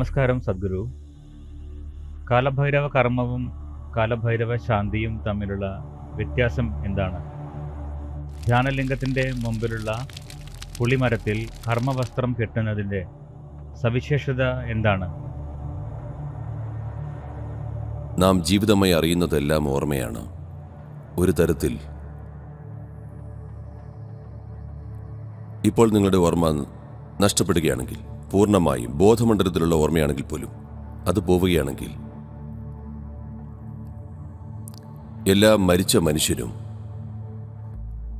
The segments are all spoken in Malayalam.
നമസ്കാരം സദ്ഗുരു. കാലഭൈരവ കർമ്മവും കാലഭൈരവ ശാന്തിയും തമ്മിലുള്ള വ്യത്യാസം എന്താണ്? ധ്യാനലിംഗത്തിന്റെ മുമ്പിലുള്ള പുളിമരത്തിൽ കർമ്മവസ്ത്രം കെട്ടുന്നതിന്റെ സവിശേഷത എന്താണ്? നാം ജീവിതമായി അറിയുന്നതെല്ലാം ഓർമ്മയാണ്. ഒരു തരത്തിൽ. ഇപ്പോൾ നിങ്ങളുടെ ഓർമ്മ നഷ്ടപ്പെടുകയാണെങ്കിൽ പൂർണമായും ബോധമണ്ഡലത്തിലുള്ള ഓർമ്മയാണെങ്കിൽ പോലും അത് പോവുകയാണെങ്കിൽ എല്ലാ മരിച്ച മനുഷ്യരും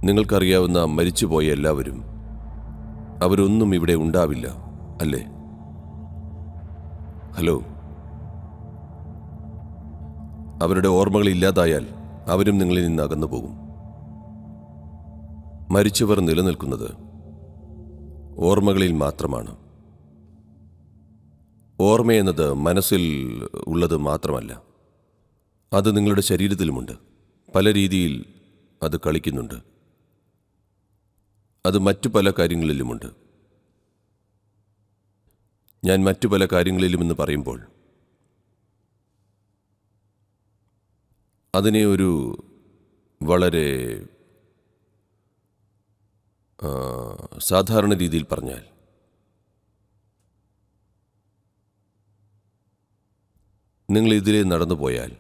നിങ്ങൾക്കറിയാവുന്ന മരിച്ചുപോയ എല്ലാവരും അവരൊന്നും ഇവിടെ ഉണ്ടാവില്ല അല്ലേ? ഹലോ? അവരുടെ ഓർമ്മകൾ ഇല്ലാതായാൽ അവരും നിങ്ങളിൽ നിന്ന് അകന്നു പോകും. മരിച്ചവർ നിലനിൽക്കുന്നത് ഓർമ്മകളിൽ മാത്രമാണ്. ഓർമ്മയെന്നത് മനസ്സിൽ ഉള്ളത് മാത്രമല്ല. അത് നിങ്ങളുടെ ശരീരത്തിലുമുണ്ട്. പല രീതിയിൽ അത് കളിക്കുന്നുണ്ട്. അത് മറ്റു പല കാര്യങ്ങളിലുമുണ്ട്. ഞാൻ മറ്റു പല കാര്യങ്ങളിലുമെന്ന് പറയുമ്പോൾ അതിനെ ഒരു വളരെ സാധാരണ രീതിയിൽ പറഞ്ഞാൽ നിങ്ങൾ ഇതിലേ നടന്നു പോയാൽ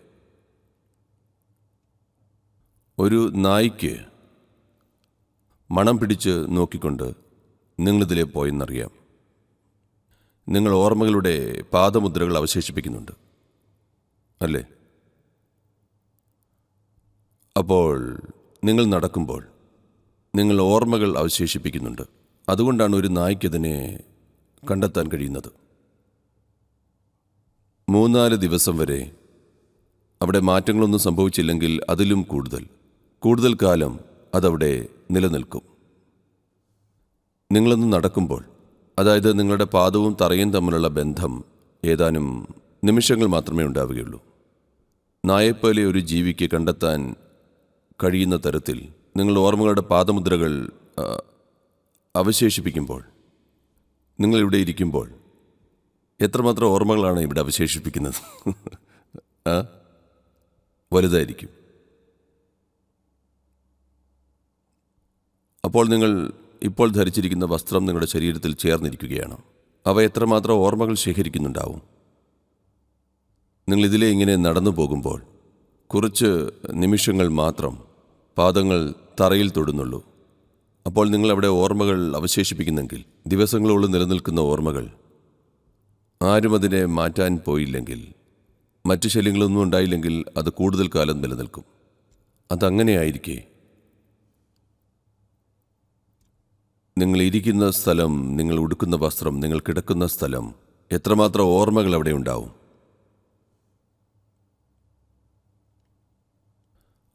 ഒരു നായ്ക്ക് മണം പിടിച്ച് നോക്കിക്കൊണ്ട് നിങ്ങളിതിലെ പോയെന്നറിയാം. നിങ്ങൾ ഓർമ്മകളുടെ പാദമുദ്രകൾ അവശേഷിപ്പിക്കുന്നുണ്ട്. അല്ലേ? അപ്പോൾ നിങ്ങൾ നടക്കുമ്പോൾ നിങ്ങൾ ഓർമ്മകൾ അവശേഷിപ്പിക്കുന്നുണ്ട്. അതുകൊണ്ടാണ് ഒരു നായ്ക്കതിനെ കണ്ടെത്താൻ കഴിയുന്നത്. മൂന്നാൽ ദിവസം വരെ അവിടെ മാറ്റങ്ങളൊന്നും സംഭവിച്ചില്ലെങ്കിൽ അതിലും കൂടുതൽ. കൂടുതൽ കാലം അതവിടെ നിലനിൽക്കും. നിങ്ങളൊന്ന് നടക്കുമ്പോൾ അതായത് നിങ്ങളുടെ പാദവും തറയും തമ്മിലുള്ള ബന്ധം ഏതാനും നിമിഷങ്ങൾ മാത്രമേ ഉണ്ടാവുകയുള്ളൂ. നായെപ്പോലെ ഒരു ജീവിക്ക് കണ്ടെത്താൻ കഴിയുന്ന തരത്തിൽ നിങ്ങൾ ഓർമ്മകളുടെ പാദമുദ്രകൾ അവശേഷിപ്പിക്കുമ്പോൾ നിങ്ങളിവിടെ ഇരിക്കുമ്പോൾ എത്രമാത്രം ഓർമ്മകളാണ് ഇവിടെ അവശേഷിപ്പിക്കുന്നത്? ആ? വലുതായിരിക്കും. അപ്പോൾ നിങ്ങൾ ഇപ്പോൾ ധരിച്ചിരിക്കുന്ന വസ്ത്രം നിങ്ങളുടെ ശരീരത്തിൽ ചേർന്നിരിക്കുകയാണ്. അവ എത്രമാത്രം ഓർമ്മകൾ ശേഖരിക്കുന്നുണ്ടാവും? നിങ്ങൾ ഇതിലെ ഇങ്ങനെ നടന്നു പോകുമ്പോൾ കുറച്ച് നിമിഷങ്ങൾ മാത്രം പാദങ്ങൾ തറയിൽ തൊടുന്നുള്ളൂ. അപ്പോൾ നിങ്ങൾ അവിടെ ഓർമ്മകൾ അവശേഷിപ്പിക്കുന്നെങ്കിൽ ദിവസങ്ങളോളം നിലനിൽക്കുന്ന ഓർമ്മകൾ ആരും അതിനെ മാറ്റാൻ പോയില്ലെങ്കിൽ മറ്റ് ശല്യങ്ങളൊന്നും ഉണ്ടായില്ലെങ്കിൽ അത് കൂടുതൽ കാലം നിലനിൽക്കും. അതങ്ങനെയായിരിക്കെ. നിങ്ങൾ ഇരിക്കുന്ന സ്ഥലം നിങ്ങൾ ഉടുക്കുന്ന വസ്ത്രം നിങ്ങൾ കിടക്കുന്ന സ്ഥലം എത്രമാത്രം ഓർമ്മകൾ അവിടെ ഉണ്ടാവും?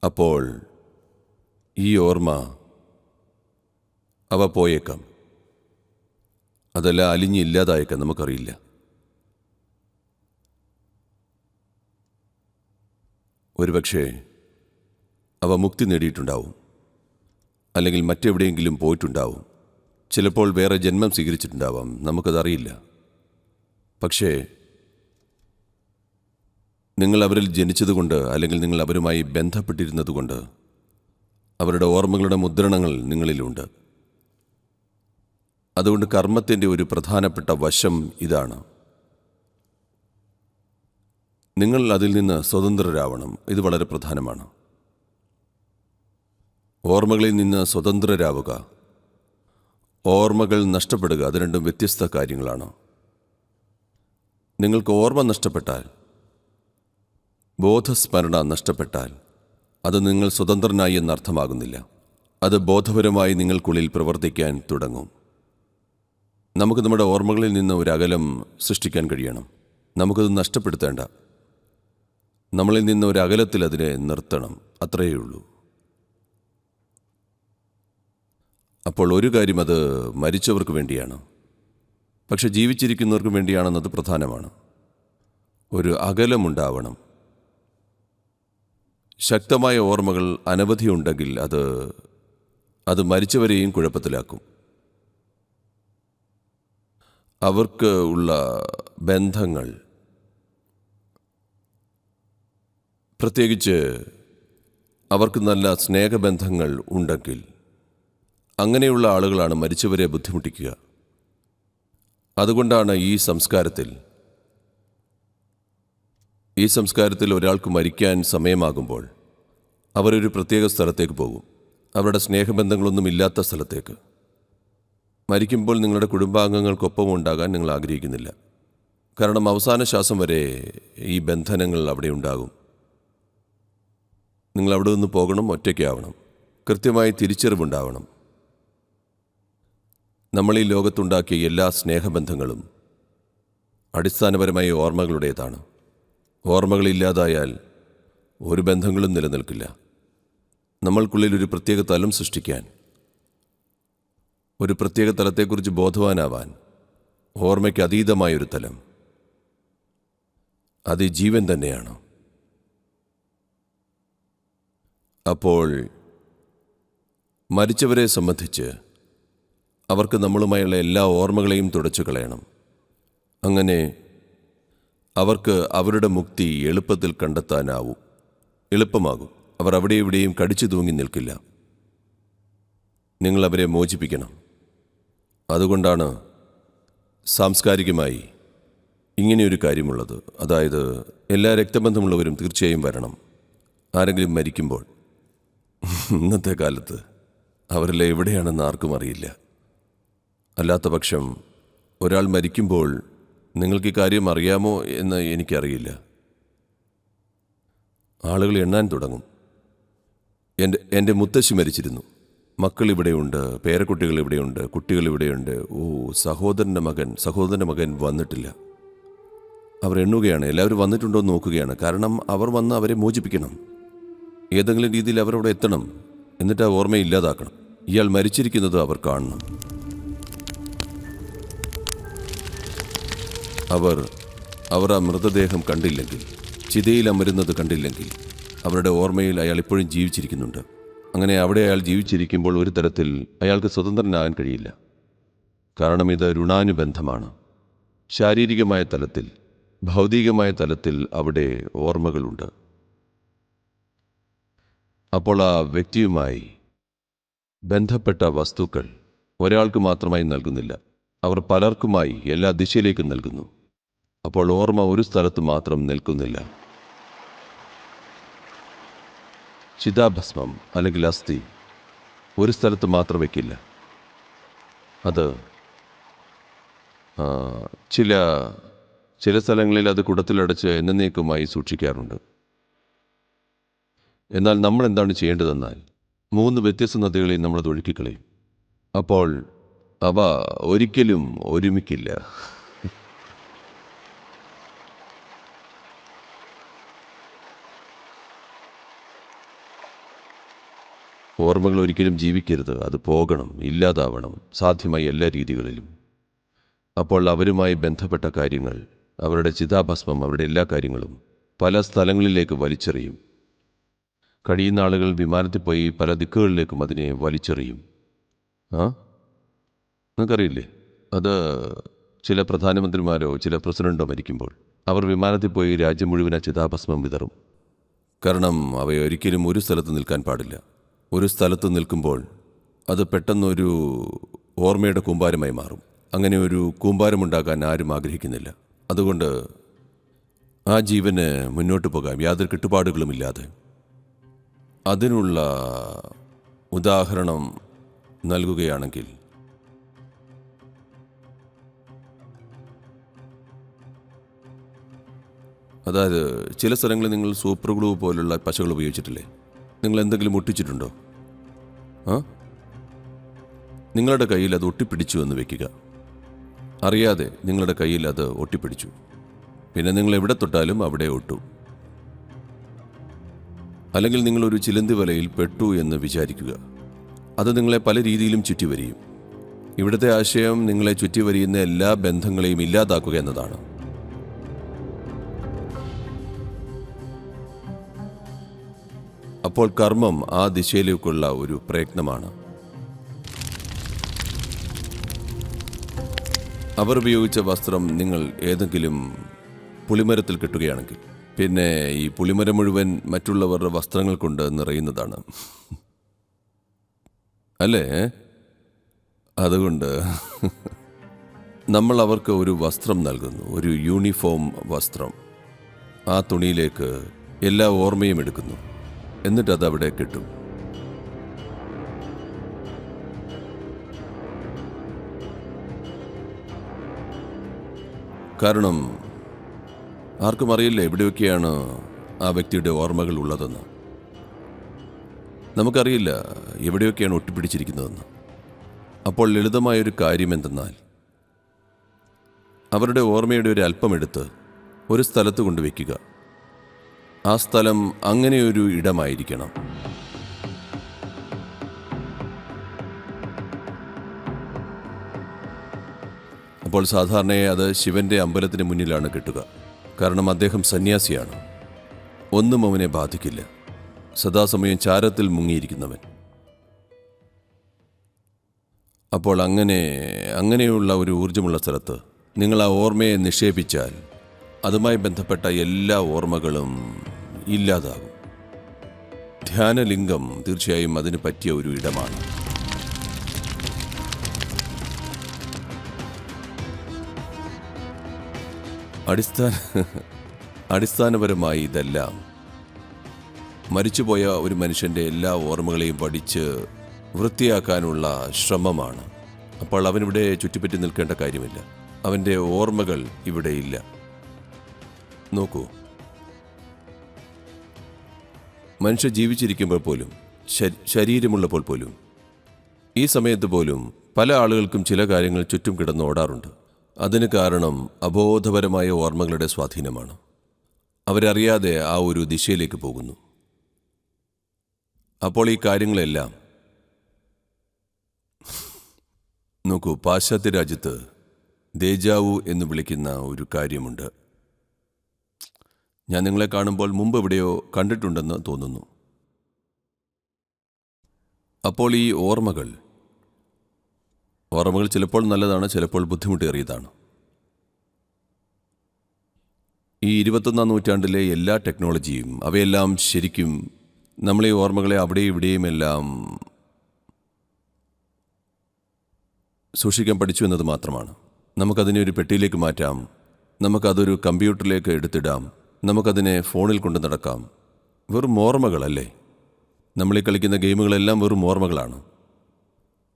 അപ്പോൾ ഈ ഓർമ്മ അവ പോയേക്കാം. അതെല്ലാം അലിഞ്ഞില്ലാതായേക്കാം നമുക്കറിയില്ല. ഒരുപക്ഷെ അവ മുക്തി നേടിയിട്ടുണ്ടാവും. അല്ലെങ്കിൽ മറ്റെവിടെയെങ്കിലും പോയിട്ടുണ്ടാവും. ചിലപ്പോൾ വേറെ ജന്മം സ്വീകരിച്ചിട്ടുണ്ടാവാം. നമുക്കതറിയില്ല. പക്ഷേ നിങ്ങൾ അവരിൽ ജനിച്ചതുകൊണ്ട് അല്ലെങ്കിൽ നിങ്ങൾ അവരുമായി ബന്ധപ്പെട്ടിരുന്നതുകൊണ്ട് അവരുടെ ഓർമ്മകളുടെ മുദ്രണങ്ങൾ നിങ്ങളിലുണ്ട്. അതുകൊണ്ട് കർമ്മത്തിന്റെ ഒരു പ്രധാനപ്പെട്ട വശം ഇതാണ്. നിങ്ങൾ അതിൽ നിന്ന് സ്വതന്ത്രരാവണം. ഇത് വളരെ പ്രധാനമാണ്. ഓർമ്മകളിൽ നിന്ന് സ്വതന്ത്രരാവുക. ഓർമ്മകൾ നഷ്ടപ്പെടുക അത് രണ്ടും വ്യത്യസ്ത കാര്യങ്ങളാണ്. നിങ്ങൾക്ക് ഓർമ്മ നഷ്ടപ്പെട്ടാൽ ബോധസ്മരണ നഷ്ടപ്പെട്ടാൽ അത് നിങ്ങൾ സ്വതന്ത്രനായി എന്നർത്ഥമാകുന്നില്ല അത് ബോധപരമായി നിങ്ങൾക്കുള്ളിൽ പ്രവർത്തിക്കാൻ തുടങ്ങും. നമുക്ക് നമ്മുടെ ഓർമ്മകളിൽ നിന്ന് ഒരു അകലം സൃഷ്ടിക്കാൻ കഴിയണം. നമുക്കത് നഷ്ടപ്പെടുത്തേണ്ട. നമ്മളിൽ നിന്ന് ഒരു അകലത്തിൽ അതിനെ നിർത്തണം. അത്രയേ ഉള്ളൂ അപ്പോൾ ഒരു കാര്യം അത് മരിച്ചവർക്ക് വേണ്ടിയാണ്. പക്ഷെ ജീവിച്ചിരിക്കുന്നവർക്ക് വേണ്ടിയാണെന്നത് പ്രധാനമാണ്. ഒരു അകലമുണ്ടാവണം. ശക്തമായ ഓർമ്മകൾ അനവധിയുണ്ടെങ്കിൽ അത് അത് മരിച്ചവരെയും കുഴപ്പത്തിലാക്കും. അവർക്ക് ഉള്ള ബന്ധങ്ങൾ പ്രത്യേകിച്ച് അവർക്ക് നല്ല സ്നേഹബന്ധങ്ങൾ ഉണ്ടെങ്കിൽ അങ്ങനെയുള്ള ആളുകളാണ് മരിച്ചവരെ ബുദ്ധിമുട്ടിക്കുക. അതുകൊണ്ടാണ് ഈ സംസ്കാരത്തിൽ ഈ സംസ്കാരത്തിൽ ഒരാൾക്ക് മരിക്കാൻ സമയമാകുമ്പോൾ അവരൊരു പ്രത്യേക സ്ഥലത്തേക്ക് പോകും. അവരുടെ സ്നേഹബന്ധങ്ങളൊന്നും ഇല്ലാത്ത സ്ഥലത്തേക്ക്. മരിക്കുമ്പോൾ നിങ്ങളുടെ കുടുംബാംഗങ്ങൾക്കൊപ്പം ഉണ്ടാകാൻ നിങ്ങൾ ആഗ്രഹിക്കുന്നില്ല. കാരണം അവസാന ശ്വാസം വരെ ഈ ബന്ധനങ്ങൾ അവിടെ ഉണ്ടാകും. നിങ്ങൾ അവിടെ നിന്ന് പോകണം ഒറ്റയ്ക്കാവണം. കൃത്യമായി തിരിച്ചറിവുണ്ടാവണം. നമ്മൾ ഈ ലോകത്തുണ്ടാക്കിയ എല്ലാ സ്നേഹബന്ധങ്ങളും അടിസ്ഥാനപരമായ ഓർമ്മകളുടേതാണ്. ഓർമ്മകളില്ലാതായാൽ ഒരു ബന്ധങ്ങളും നിലനിൽക്കില്ല. നമ്മൾക്കുള്ളിൽ ഒരു പ്രത്യേക തലം സൃഷ്ടിക്കാൻ ഒരു പ്രത്യേക തലത്തെക്കുറിച്ച് ബോധവാനാവാൻ ഓർമ്മയ്ക്ക് അതീതമായൊരു തലം. അത് ജീവൻ തന്നെയാണ്? അപ്പോൾ മരിച്ചവരെ സംബന്ധിച്ച് അവർക്ക് നമ്മളുമായുള്ള എല്ലാ ഓർമ്മകളെയും തുടച്ചു കളയണം. അങ്ങനെ അവർക്ക് അവരുടെ മുക്തി എളുപ്പത്തിൽ കണ്ടെത്താനാവും. എളുപ്പമാകും. അവർ അവിടെ ഇവിടെയും കടിച്ചു തൂങ്ങി നിൽക്കില്ല. നിങ്ങൾ അവരെ മോചിപ്പിക്കണം. അതുകൊണ്ടാണ് സാംസ്കാരികമായി ഇങ്ങനെയൊരു കാര്യമുള്ളത്. അതായത് എല്ലാ രക്തബന്ധമുള്ളവരും തീർച്ചയായും വരണം. ആരെങ്കിലും മരിക്കുമ്പോൾ ഇന്നത്തെ കാലത്ത് അവരെല്ലാം എവിടെയാണെന്ന് ആർക്കും അറിയില്ല. അല്ലാത്ത പക്ഷം ഒരാൾ മരിക്കുമ്പോൾ നിങ്ങൾക്ക് കാര്യം അറിയാമോ എന്ന് എനിക്കറിയില്ല. ആളുകൾ എണ്ണാൻ തുടങ്ങും. എന്റെ എന്റെ മുത്തശ്ശി മരിച്ചിരുന്നു. മക്കൾ ഇവിടെയുണ്ട് പേരക്കുട്ടികൾ ഇവിടെയുണ്ട് കുട്ടികൾ ഇവിടെയുണ്ട്. ഓ സഹോദരന്റെ മകൻ സഹോദരന്റെ മകൻ വന്നിട്ടില്ല. അവർ എണ്ണുകയാണ് എല്ലാവരും വന്നിട്ടുണ്ടോ എന്ന് നോക്കുകയാണ്. കാരണം അവർ വന്ന് അവരെ മോചിപ്പിക്കണം. ഏതെങ്കിലും രീതിയിൽ അവരവിടെ എത്തണം. എന്നിട്ട് ആ ഓർമ്മ ഇല്ലാതാക്കണം. ഇയാൾ മരിച്ചിരിക്കുന്നത് അവർ കാണണം. അവർ അവർ ആ മൃതദേഹം കണ്ടില്ലെങ്കിൽ ചിതയിൽ അമരുന്നത് കണ്ടില്ലെങ്കിൽ അവരുടെ ഓർമ്മയിൽ അയാൾ ഇപ്പോഴും ജീവിച്ചിരിക്കുന്നുണ്ട്. അങ്ങനെ അവിടെ അയാൾ ജീവിച്ചിരിക്കുമ്പോൾ ഒരു തരത്തിൽ അയാൾക്ക് സ്വതന്ത്രനാകാൻ കഴിയില്ല. കാരണം ഇത് ഋണാനുബന്ധമാണ്. ശാരീരികമായ തലത്തിൽ ഭൗതികമായ തലത്തിൽ അവിടെ ഓർമ്മകളുണ്ട്. അപ്പോൾ ആ വ്യക്തിയുമായി ബന്ധപ്പെട്ട വസ്തുക്കൾ ഒരാൾക്ക് മാത്രമായി നൽകുന്നില്ല. അവർ പലർക്കുമായി എല്ലാ ദിശയിലേക്കും നൽകുന്നു. അപ്പോൾ ഓർമ്മ ഒരു സ്ഥലത്ത് മാത്രം നിൽക്കുന്നില്ല. ചിതാഭസ്മം അല്ലെങ്കിൽ അസ്ഥി ഒരു സ്ഥലത്ത് മാത്രം വയ്ക്കില്ല അത് ചില ചില സ്ഥലങ്ങളിൽ അത് കുടത്തിലടച്ച് എന്നേക്കുമായി സൂക്ഷിക്കാറുണ്ട്. എന്നാൽ നമ്മൾ എന്താണ് ചെയ്യേണ്ടതെന്നാൽ മൂന്ന് വ്യത്യസ്ത നദികളെയും നമ്മളത് ഒഴുക്കിക്കളയും. അപ്പോൾ അവ ഒരിക്കലും ഒരുമിക്കില്ല. ഓർമ്മകൾ ഒരിക്കലും ജീവിക്കരുത്. അത് പോകണം ഇല്ലാതാവണം സാധ്യമായ എല്ലാ രീതികളിലും. അപ്പോൾ അവരുമായി ബന്ധപ്പെട്ട കാര്യങ്ങൾ അവരുടെ ചിതാഭസ്മം അവരുടെ എല്ലാ കാര്യങ്ങളും പല സ്ഥലങ്ങളിലേക്ക് വലിച്ചെറിയും. കഴിയുന്ന ആളുകൾ വിമാനത്തിൽ പോയി പല ദിക്കുകളിലേക്കും അതിനെ വലിച്ചെറിയും. ആ? നിങ്ങൾക്കറിയില്ലേ? അത് ചില പ്രധാനമന്ത്രിമാരോ ചില പ്രസിഡന്റോ മരിക്കുമ്പോൾ അവർ വിമാനത്തിൽ പോയി രാജ്യം മുഴുവൻ ചിതാഭസ്മം വിതറും. കാരണം അവയൊരിക്കലും ഒരു സ്ഥലത്ത് നിൽക്കാൻ പാടില്ല. ഒരു സ്ഥലത്ത് നിൽക്കുമ്പോൾ അത് പെട്ടെന്നൊരു ഓർമ്മയുടെ കൂമ്പാരമായി മാറും. അങ്ങനെ ഒരു കൂമ്പാരമുണ്ടാകാൻ ആരും ആഗ്രഹിക്കുന്നില്ല. അതുകൊണ്ട് ആ ജീവന് മുന്നോട്ട് പോകാം. യാതൊരു കെട്ടുപാടുകളുമില്ലാതെ. അതിനുള്ള ഉദാഹരണം നൽകുകയാണെങ്കിൽ അതായത് ചില സ്ഥലങ്ങളിൽ നിങ്ങൾ സൂപ്പർ ഗ്ലൂ പോലുള്ള പശകൾ ഉപയോഗിച്ചിട്ടില്ലേ? നിങ്ങൾ എന്തെങ്കിലും ഒട്ടിച്ചിട്ടുണ്ടോ ആ? നിങ്ങളുടെ കയ്യിൽ അത് ഒട്ടിപ്പിടിച്ചു എന്ന് വെക്കുക. അറിയാതെ നിങ്ങളുടെ കയ്യിൽ അത് ഒട്ടിപ്പിടിച്ചു. പിന്നെ നിങ്ങൾ എവിടെ തൊട്ടാലും അവിടെ ഒട്ടു. അല്ലെങ്കിൽ നിങ്ങൾ ഒരു ചിലന്തി വലയിൽ പെട്ടു എന്ന് വിചാരിക്കുക. അത് നിങ്ങളെ പല രീതിയിലും ചുറ്റിവരിയും. ഇവിടുത്തെ ആശയം നിങ്ങളെ ചുറ്റിവരിയുന്ന എല്ലാ ബന്ധങ്ങളെയും ഇല്ലാതാക്കുക എന്നതാണ്. അപ്പോൾ കർമ്മം ആ ദിശയിലേക്കുള്ള ഒരു പ്രയത്നമാണ്. അവർ ഉപയോഗിച്ച വസ്ത്രം നിങ്ങൾ ഏതെങ്കിലും പുളിമരത്തിൽ കെട്ടുകയാണെങ്കിൽ പിന്നെ ഈ പുളിമരം മുഴുവൻ മറ്റുള്ളവരുടെ വസ്ത്രങ്ങൾ കൊണ്ട് നിറയുന്നതാണ്. അല്ലേ? അതുകൊണ്ട് നമ്മൾ അവർക്ക് ഒരു വസ്ത്രം നൽകുന്നു ഒരു യൂണിഫോം വസ്ത്രം. ആ തുണിയിലേക്ക് എല്ലാ ഓർമ്മയും എടുക്കുന്നു. എന്നിട്ട് അത് അവിടെ കിട്ടും. കാരണം ആർക്കും അറിയില്ല എവിടെയൊക്കെയാണ് ആ വ്യക്തിയുടെ ഓർമ്മകൾ ഉള്ളതെന്ന്. നമുക്കറിയില്ല എവിടെയൊക്കെയാണ് ഒട്ടിപ്പിടിച്ചിരിക്കുന്നതെന്ന്. അപ്പോൾ ലളിതമായൊരു കാര്യം എന്തെന്നാൽ അവരുടെ ഓർമ്മയുടെ ഒരു അല്പമെടുത്ത് ഒരു സ്ഥലത്ത് കൊണ്ടുവയ്ക്കുക ആ സ്ഥലം അങ്ങനെയൊരു ഇടമായിരിക്കണം. അപ്പോൾ സാധാരണയായി അത് ശിവന്റെ അമ്പലത്തിന് മുന്നിലാണ് കെട്ടുക. കാരണം അദ്ദേഹം സന്യാസിയാണ്. ഒന്നും അവനെ ബാധിക്കില്ല. സദാസമയം ചാരത്തിൽ മുങ്ങിയിരിക്കുന്നവൻ. അപ്പോൾ അങ്ങനെ അങ്ങനെയുള്ള ഒരു ഊർജമുള്ള സ്ഥലത്ത് നിങ്ങൾ ആ ഓർമ്മയെ നിക്ഷേപിച്ചാൽ അതുമായി ബന്ധപ്പെട്ട എല്ലാ ഓർമ്മകളും ഇല്ലാതാകും. ധ്യാനലിംഗം തീർച്ചയായും അതിന് പറ്റിയ ഒരു ഇടമാണ്. അടിസ്ഥാന അടിസ്ഥാനപരമായി ഇതെല്ലാം. മരിച്ചുപോയ ഒരു മനുഷ്യന്റെ എല്ലാ ഓർമ്മകളെയും പഠിച്ച് വൃത്തിയാക്കാനുള്ള ശ്രമമാണ്. അപ്പോൾ അവനിവിടെ ചുറ്റിപ്പറ്റി നിൽക്കേണ്ട കാര്യമില്ല. അവന്റെ ഓർമ്മകൾ ഇവിടെയില്ല നോക്കൂ. മനുഷ്യ ജീവിച്ചിരിക്കുമ്പോൾ പോലും ശരീരമുള്ളപ്പോൾ പോലും ഈ സമയത്ത് പോലും പല ആളുകൾക്കും ചില കാര്യങ്ങൾ ചുറ്റും കിടന്ന് ഓടാറുണ്ട്. അതിന് കാരണം അബോധപരമായ ഓർമ്മകളുടെ സ്വാധീനമാണ്. അവരറിയാതെ ആ ഒരു ദിശയിലേക്ക് പോകുന്നു. അപ്പോൾ ഈ കാര്യങ്ങളെല്ലാം നോക്കൂ പാശ്ചാത്യ രാജ്യത്ത് ദേജാവു എന്ന് വിളിക്കുന്ന ഒരു കാര്യമുണ്ട്. ഞാൻ നിങ്ങളെ കാണുമ്പോൾ മുമ്പ് എവിടെയോ കണ്ടിട്ടുണ്ടെന്ന് തോന്നുന്നു. അപ്പോൾ ഈ ഓർമ്മകൾ ഓർമ്മകൾ ചിലപ്പോൾ നല്ലതാണ് ചിലപ്പോൾ ബുദ്ധിമുട്ടേറിയതാണ്. ഈ ഇരുപത്തൊന്നാം നൂറ്റാണ്ടിലെ എല്ലാ ടെക്നോളജിയും അവയെല്ലാം ശരിക്കും നമ്മളെ ഓർമ്മകളെ അവിടെ ഇവിടെയുമെല്ലാം സൂക്ഷിക്കാൻ പഠിച്ചു എന്നത് മാത്രമാണ്. നമുക്കതിനെ ഒരു പെട്ടിയിലേക്ക് മാറ്റാം നമുക്കതൊരു കമ്പ്യൂട്ടറിലേക്ക് എടുത്തിടാം നമുക്കതിനെ ഫോണിൽ കൊണ്ട് നടക്കാം. വെറും ഓർമ്മകളല്ലേ? നമ്മളീ കളിക്കുന്ന ഗെയിമുകളെല്ലാം വെറും ഓർമ്മകളാണ്.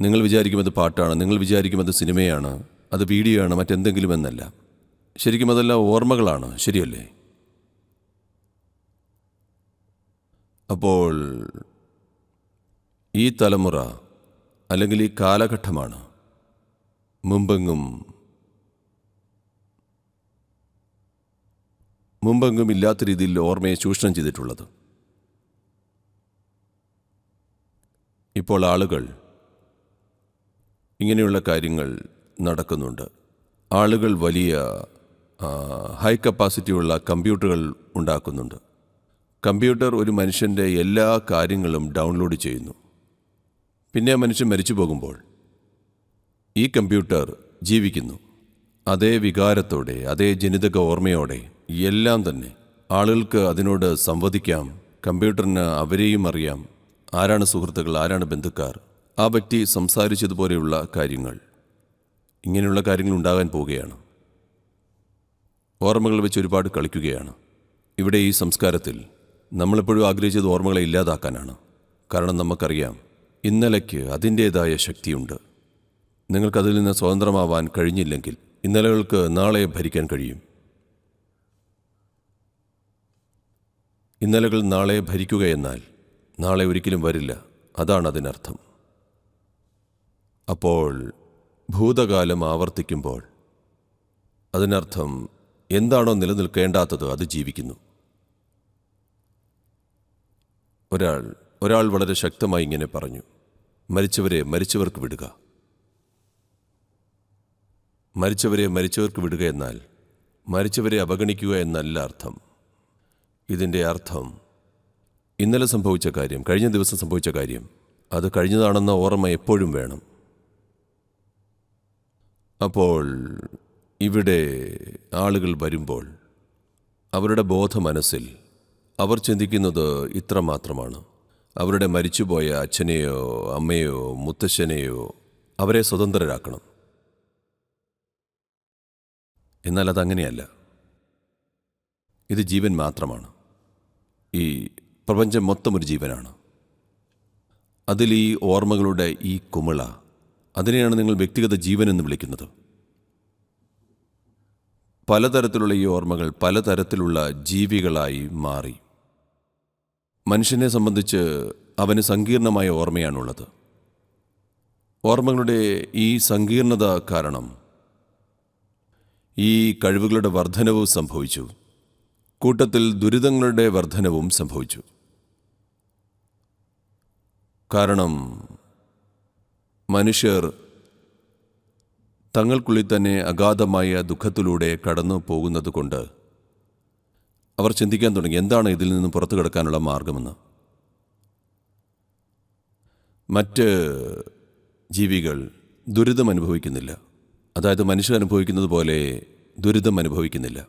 നിങ്ങൾ വിചാരിക്കും അത് പാട്ടാണ് നിങ്ങൾ വിചാരിക്കും അത് സിനിമയാണ് അത് വീഡിയോ ആണ് മറ്റെന്തെങ്കിലും എന്നല്ല. ശരിക്കും അതെല്ലാം ഓർമ്മകളാണ് ശരിയല്ലേ? അപ്പോൾ ഈ തലമുറ അല്ലെങ്കിൽ ഈ കാലഘട്ടമാണ് മുമ്പെങ്ങും മുമ്പെങ്ങും ഇല്ലാത്ത രീതിയിൽ ഓർമ്മയെ ചൂഷണം ചെയ്തിട്ടുള്ളത്. ഇപ്പോൾ ആളുകൾ ഇങ്ങനെയുള്ള കാര്യങ്ങൾ നടക്കുന്നുണ്ട്. ആളുകൾ വലിയ ഹൈ കപ്പാസിറ്റിയുള്ള കമ്പ്യൂട്ടറുകൾ ഉണ്ടാക്കുന്നുണ്ട്. കമ്പ്യൂട്ടർ ഒരു മനുഷ്യന്റെ എല്ലാ കാര്യങ്ങളും ഡൗൺലോഡ് ചെയ്യുന്നു. പിന്നെ ആ മനുഷ്യൻ മരിച്ചു പോകുമ്പോൾ ഈ കമ്പ്യൂട്ടർ ജീവിക്കുന്നു. അതേ വികാരത്തോടെ അതേ ജനിതക ഓർമ്മയോടെ എല്ലാം തന്നെ ആളുകൾക്ക് അതിനോട് സംവദിക്കാം. കമ്പ്യൂട്ടറിന് അവരെയും അറിയാം. ആരാണ് സുഹൃത്തുക്കൾ ആരാണ് ബന്ധുക്കാർ. ആ വ്യക്തി സംസാരിച്ചതുപോലെയുള്ള കാര്യങ്ങൾ. ഇങ്ങനെയുള്ള കാര്യങ്ങൾ ഉണ്ടാകാൻ പോവുകയാണ്. ഓർമ്മകൾ വെച്ച് ഒരുപാട് കളിക്കുകയാണ്. ഇവിടെ ഈ സംസ്കാരത്തിൽ നമ്മളെപ്പോഴും ആഗ്രഹിച്ചത് ഓർമ്മകളെ ഇല്ലാതാക്കാനാണ്. കാരണം നമുക്കറിയാം ഇന്നലയ്ക്ക് അതിന്റേതായ ശക്തിയുണ്ട്. നിങ്ങൾക്കതിൽ നിന്ന് സ്വതന്ത്രമാവാൻ കഴിഞ്ഞില്ലെങ്കിൽ ഇന്നലകൾക്ക് നാളെ ഭരിക്കാൻ കഴിയും. ഇന്നലകൾ നാളെ ഭരിക്കുക എന്നാൽ നാളെ ഒരിക്കലും വരില്ല. അതാണ് അതിനർത്ഥം. അപ്പോൾ ഭൂതകാലം ആവർത്തിക്കുമ്പോൾ അതിനർത്ഥം എന്താണോ നിലനിൽക്കേണ്ടാത്തത് അത് ജീവിക്കുന്നു. ഒരാൾ ഒരാൾ വളരെ ശക്തമായി ഇങ്ങനെ പറഞ്ഞു മരിച്ചവരെ മരിച്ചവർക്ക് വിടുക. മരിച്ചവരെ മരിച്ചവർക്ക് വിടുക എന്നാൽ മരിച്ചവരെ അവഗണിക്കുക എന്നല്ല അർത്ഥം. ഇതിന്റെ അർത്ഥം ഇന്നലെ സംഭവിച്ച കാര്യം കഴിഞ്ഞ ദിവസം സംഭവിച്ച കാര്യം അത് കഴിഞ്ഞതാണെന്ന ഓർമ്മ എപ്പോഴും വേണം. അപ്പോൾ ഇവിടെ ആളുകൾ വരുമ്പോൾ അവരുടെ ബോധ മനസ്സിൽ അവർ ചിന്തിക്കുന്നത് ഇത്ര മാത്രമാണ് അവരുടെ മരിച്ചുപോയ അച്ഛനെയോ അമ്മയോ മുത്തശ്ശനെയോ അവരെ സ്വതന്ത്രരാക്കണം. എന്നാൽ അതങ്ങനെയല്ല ഇത് ജീവൻ മാത്രമാണ്. ഈ പ്രപഞ്ചം മൊത്തം ഒരു ജീവനാണ്. അതിൽ ഈ ഓർമ്മകളുടെ ഈ കുമിള അതിനെയാണ് നിങ്ങൾ വ്യക്തിഗത ജീവൻ എന്ന് വിളിക്കുന്നത്. പലതരത്തിലുള്ള ഈ ഓർമ്മകൾ പലതരത്തിലുള്ള ജീവികളായി മാറി. മനുഷ്യനെ സംബന്ധിച്ച് അവന് സങ്കീർണമായ ഓർമ്മയാണുള്ളത്. ഓർമ്മകളുടെ ഈ സങ്കീർണത കാരണം ഈ കഴിവുകളുടെ വർധനവും സംഭവിച്ചു. കൂട്ടത്തിൽ ദുരിതങ്ങളുടെ വർധനവും സംഭവിച്ചു. കാരണം മനുഷ്യർ തങ്ങൾക്കുള്ളിൽ തന്നെ അഗാധമായ ദുഃഖത്തിലൂടെ കടന്നു പോകുന്നത് കൊണ്ട് അവർ ചിന്തിക്കാൻ തുടങ്ങി എന്താണ് ഇതിൽ നിന്ന് പുറത്തു കിടക്കാനുള്ള മാർഗമെന്ന്. മറ്റ് ജീവികൾ ദുരിതം അനുഭവിക്കുന്നില്ല. അതായത് മനുഷ്യർ അനുഭവിക്കുന്നത് പോലെ ദുരിതം അനുഭവിക്കുന്നില്ല.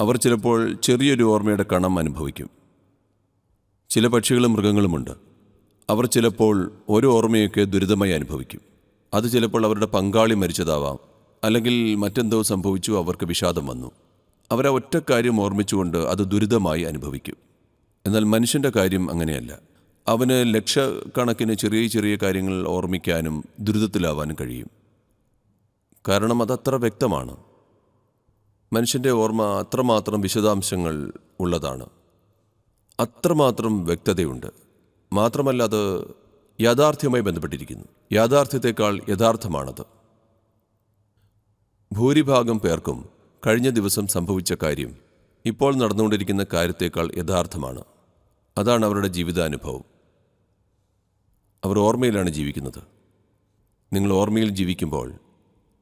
അവർ ചിലപ്പോൾ ചെറിയൊരു ഓർമ്മയുടെ കണം അനുഭവിക്കും. ചില പക്ഷികളും മൃഗങ്ങളുമുണ്ട്. അവർ ചിലപ്പോൾ ഒരു ഓർമ്മയൊക്കെ ദുരിതമായി അനുഭവിക്കും. അത് ചിലപ്പോൾ അവരുടെ പങ്കാളി മരിച്ചതാവാം. അല്ലെങ്കിൽ മറ്റെന്തോ സംഭവിച്ചു അവർക്ക് വിഷാദം വന്നു. അവരെ ഒറ്റ കാര്യം ഓർമ്മിച്ചുകൊണ്ട് അത് ദുരിതമായി അനുഭവിക്കും. എന്നാൽ മനുഷ്യന്റെ കാര്യം അങ്ങനെയല്ല. അവന് ലക്ഷക്കണക്കിന് ചെറിയ ചെറിയ കാര്യങ്ങൾ ഓർമ്മിക്കാനും ദുരിതത്തിലാവാനും കഴിയും. കാരണം അതത്ര വ്യക്തമാണ്. മനുഷ്യന്റെ ഓർമ്മ അത്രമാത്രം വിശദാംശങ്ങൾ ഉള്ളതാണ്. അത്രമാത്രം വ്യക്തതയുണ്ട്. മാത്രമല്ല അത് യാഥാർത്ഥ്യവുമായി ബന്ധപ്പെട്ടിരിക്കുന്നു. യാഥാർത്ഥ്യത്തെക്കാൾ യഥാർത്ഥമാണത്. ഭൂരിഭാഗം പേർക്കും കഴിഞ്ഞ ദിവസം സംഭവിച്ച കാര്യം ഇപ്പോൾ നടന്നുകൊണ്ടിരിക്കുന്ന കാര്യത്തേക്കാൾ യഥാർത്ഥമാണ്. അതാണ് അവരുടെ ജീവിതാനുഭവം. അവർ ഓർമ്മയിലാണ് ജീവിക്കുന്നത്. നിങ്ങൾ ഓർമ്മയിൽ ജീവിക്കുമ്പോൾ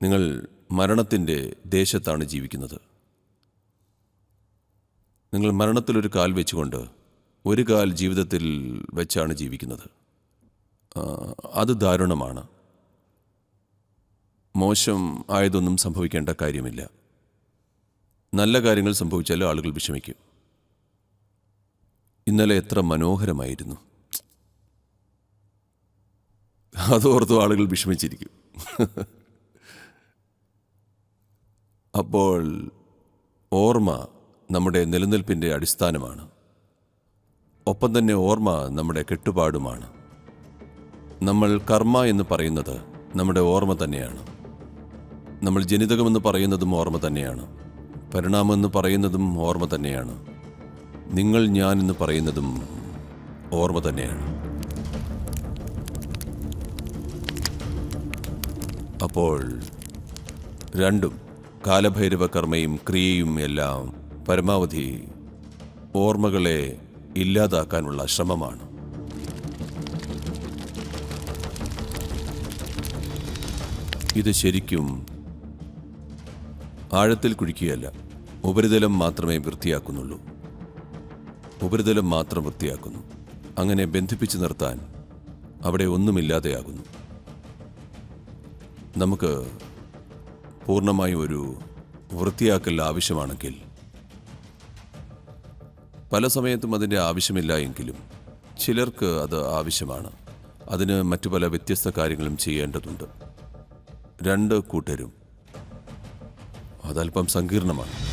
നിങ്ങൾ മരണത്തിന്റെ ദേശത്താണ് ജീവിക്കുന്നത്. നിങ്ങൾ മരണത്തിലൊരു കാൽ വെച്ചുകൊണ്ട് ഒരു കാൽ ജീവിതത്തിൽ വെച്ചാണ് ജീവിക്കുന്നത്. അത് ദാരുണമാണ്. മോശം ആയതൊന്നും സംഭവിക്കേണ്ട കാര്യമില്ല. നല്ല കാര്യങ്ങൾ സംഭവിച്ചാലും ആളുകൾ വിഷമിക്കും. ഇന്നലെ എത്ര മനോഹരമായിരുന്നു. അതോർത്തും ആളുകൾ വിഷമിച്ചിരിക്കും. അപ്പോൾ ഓർമ്മ നമ്മുടെ നിലനിൽപ്പിന്റെ അടിസ്ഥാനമാണ്. ഒപ്പം തന്നെ ഓർമ്മ നമ്മുടെ കെട്ടുപാടുമാണ്. നമ്മൾ കർമ്മ എന്ന് പറയുന്നത് നമ്മുടെ ഓർമ്മ തന്നെയാണ്. നമ്മൾ ജനിതകമെന്ന് പറയുന്നതും ഓർമ്മ തന്നെയാണ്. പരിണാമം എന്ന് പറയുന്നതും ഓർമ്മ തന്നെയാണ്. നിങ്ങൾ ഞാൻ എന്ന് പറയുന്നതും ഓർമ്മ തന്നെയാണ്. അപ്പോൾ രണ്ടും കാലഭൈരവ കർമ്മയും ക്രിയയും എല്ലാം പരമാവധി ഓർമ്മകളെ ഇല്ലാതാക്കാനുള്ള ശ്രമമാണ്. ഇത് ശരിക്കും ആഴത്തിൽ കുഴിക്കുകയല്ല ഉപരിതലം മാത്രമേ വൃത്തിയാക്കുന്നുള്ളൂ. ഉപരിതലം മാത്രം വൃത്തിയാക്കുന്നു. അങ്ങനെ ബന്ധിപ്പിച്ചു നിർത്താൻ അവിടെ ഒന്നുമില്ലാതെയാകുന്നു. നമുക്ക് പൂർണമായും ഒരു വൃത്തിയാക്കൽ ആവശ്യമാണെങ്കിൽ പല സമയത്തും അതിന്റെ ആവശ്യമില്ല എങ്കിലും ചിലർക്ക് അത് ആവശ്യമാണ്. അതിന് മറ്റു പല വ്യത്യസ്ത കാര്യങ്ങളും ചെയ്യേണ്ടതുണ്ട്. രണ്ട് കൂട്ടരും. അതല്പം സങ്കീർണമാണ്.